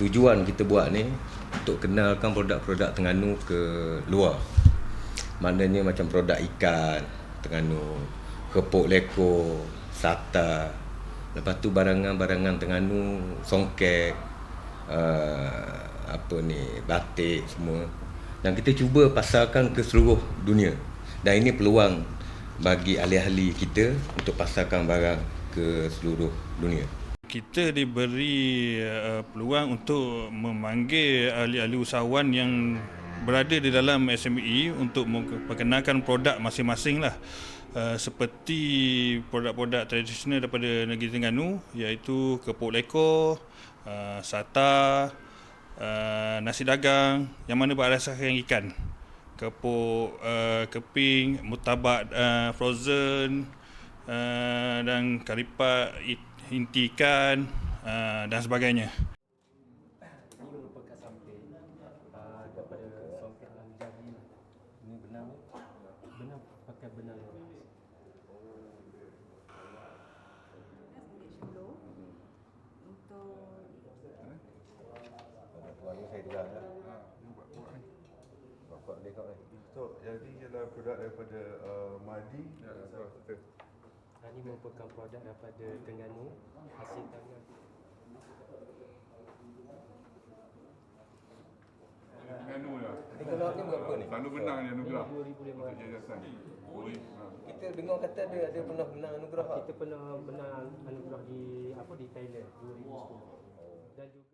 tujuan kita buat ni untuk kenalkan produk-produk Terengganu ke luar. Maknanya macam produk ikan Terengganu, kepok leko, sata. Lepas tu barangan-barangan Terengganu, songkek, uh, apa ni, batik semua. Dan kita cuba pasarkan ke seluruh dunia. Dan ini peluang bagi ahli-ahli kita untuk pasarkan barang ke seluruh dunia. Kita diberi uh, peluang untuk memanggil ahli-ahli usahawan yang berada di dalam SME untuk memperkenalkan produk masing-masing lah. Uh, seperti produk-produk tradisional daripada negeri Terengganu iaitu kepok leko, uh, sata, uh, nasi dagang yang mana berasaskan ikan. Kepok uh, keping, murtabak uh, frozen uh, dan karipat it- inti ikan uh, dan sebagainya. So, jadi ialah produk daripada uh, Madi. Ya, betul. Ini merupakan produk daripada Terengganu. Hasil tangan. Terengganu lah. Kalau ni berapa ni? Selalu benang dia anugerah. Ini 2,500. Untuk jajasan. Boleh. Ha. Kita dengar kata ada ada pernah menang anugerah. Kita pernah menang anugerah di apa di Thailand 2010. Dan juga